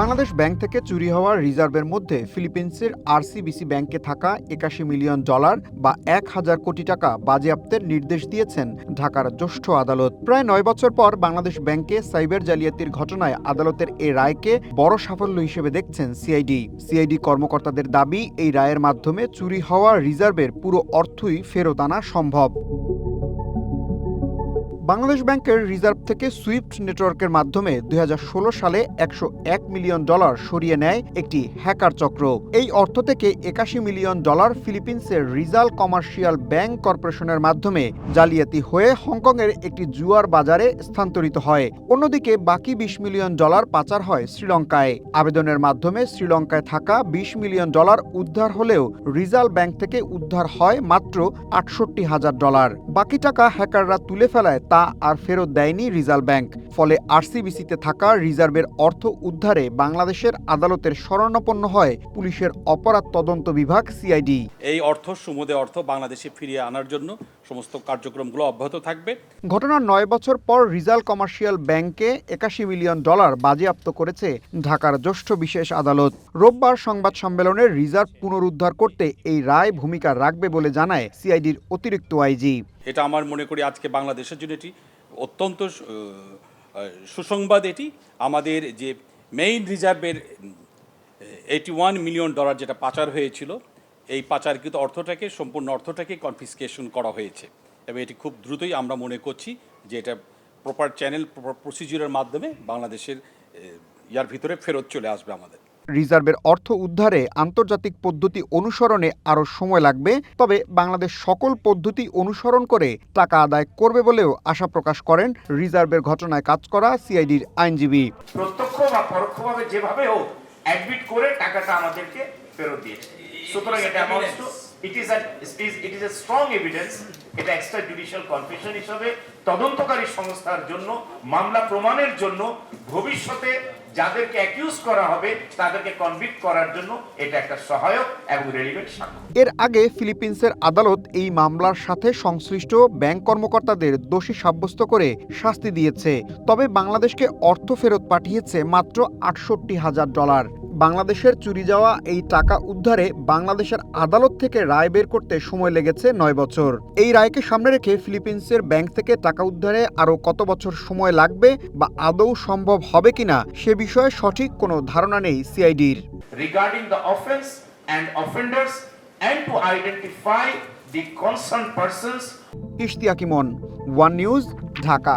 Bangladesh bank থেকে চুরি হওয়া রিজার্ভের মধ্যে ফিলিপিন্সের আরসিবিসি ব্যাংকে থাকা একাশি মিলিয়ন ডলার বা এক হাজার কোটি টাকা বাজেয়াপ্তের নির্দেশ দিয়েছেন ঢাকার জ্যেষ্ঠ আদালত। প্রায় নয় বছর পর বাংলাদেশ ব্যাংকে সাইবার জালিয়াতির ঘটনায় আদালতের এই রায়কে বড় সাফল্য হিসেবে দেখছেন সিআইডি। সিআইডি কর্মকর্তাদের দাবি, এই রায়ের মাধ্যমে চুরি হওয়া রিজার্ভের পুরো অর্থই ফেরত আনা সম্ভব। বাংলাদেশ ব্যাংকের রিজার্ভ থেকে সুইফট নেটওয়ার্কের মাধ্যমে দুই হাজার ষোলো সালে একশো এক মিলিয়ন ডলার সরিয়ে নেয় একটি হ্যাকার চক্র। এই অর্থ থেকে একাশি মিলিয়ন ডলার ফিলিপিন্সের রিজাল কমার্শিয়াল ব্যাংক কর্পোরেশনের মাধ্যমে জালিয়াতি হয়ে হংকংয়ের একটি জুয়ার বাজারে স্থানান্তরিত হয়। অন্যদিকে বাকি বিশ মিলিয়ন ডলার পাচার হয় শ্রীলঙ্কায়। আবেদনের মাধ্যমে শ্রীলঙ্কায় থাকা বিশ মিলিয়ন ডলার উদ্ধার হলেও রিজাল ব্যাংক থেকে উদ্ধার হয় মাত্র আটষট্টি হাজার ডলার। বাকি টাকা হ্যাকাররা তুলে ফেলায় তা আর ফেরত দেয়নি রিজার্ভ ব্যাংক। ফলে আরসিবিসিতে থাকা রিজার্ভের অর্থ উদ্ধারে বাংলাদেশের আদালতের শরণাপন্ন হয় পুলিশের অপরাধ তদন্ত বিভাগ সিআইডি। এই অর্থ সুমদে অর্থ বাংলাদেশে ফিরিয়ে আনার জন্য সমস্ত কার্যক্রমগুলো অব্যাহত থাকবে। ঘটনার নয় বছর পর রিজাল কমার্শিয়াল ব্যাংকে একাশি মিলিয়ন ডলার বাজেয়াপ্ত করেছে ঢাকার জ্যেষ্ঠ বিশেষ আদালত। রোববার সংবাদ সম্মেলনে রিজার্ভ পুনরুদ্ধার করতে এই রায় ভূমিকা রাখবে বলে জানায় সিআইডির অতিরিক্ত আইজি। এটা আমার মনে করি আজকে বাংলাদেশের জন্য এটি অত্যন্ত সুসংবাদ এটি। আমাদের যে মেইন রিজার্ভের এইটি ওয়ান মিলিয়ন ডলার যেটা পাচার হয়েছিল, এই পাচারকৃত অর্থটাকে, সম্পূর্ণ অর্থটাকে কনফিসকেশন করা হয়েছে। এবং এটি খুব দ্রুতই আমরা মনে করছি যে এটা প্রপার চ্যানেল প্রপার প্রসিজিউরের মাধ্যমে বাংলাদেশের ইয়ার ভিতরে ফেরত চলে আসবে আমাদের। রিজার্ভের অর্থ উদ্ধারে আন্তর্জাতিক পদ্ধতি অনুসরণে আরও সময় লাগবে, তবে বাংলাদেশ সকল পদ্ধতি অনুসরণ করে টাকা আদায় করবে বলেও আশা প্রকাশ করেন রিজার্ভের ঘটনায় কাজ করা সিআইডির আইনজীবী। প্রত্যক্ষ বা পরোক্ষভাবে যেভাবে হোক অ্যাডমিট করে টাকাটা আমাদেরকে ফেরত দিয়েছে সুতরাং এটা it is it is a strong evidence এটা এক্সট্রা জুডিশিয়াল কনফেশন হিসাবে তদন্তকারী সংস্থার জন্য, মামলা প্রমাণের জন্য ভবিষ্যতে যাদেরকে অ্যাকিউজ করা হবে, তাদেরকে কনভিক্ট করার জন্য এটা একটা সহায়ক এবং রেলিভেন্ট সাক্ষ্য। এর আগে ফিলিপিন্সের আদালত এই মামলার সাথে সংশ্লিষ্ট ব্যাংক কর্মকর্তাদের দোষী সাব্যস্ত করে শাস্তি দিয়েছে। তবে বাংলাদেশকে অর্থ ফেরত পাঠিয়েছে মাত্র আটষট্টি হাজার ডলার। বাংলাদেশের চুরি যাওয়া এই টাকা উদ্ধারে বাংলাদেশের আদালত থেকে রায় বের করতে সময় লেগেছে নয় বছর। এই রায়কে সামনে রেখে ফিলিপিন্সের ব্যাংক থেকে টাকা উদ্ধারে আরও কত বছর সময় লাগবে বা আদৌ সম্ভব হবে কিনা সে বিষয়ে সঠিক কোনো ধারণা নেই সিআইডির। Regarding the offense and offenders and to identify the concerned persons Ishtiaq Imon one news Dhaka.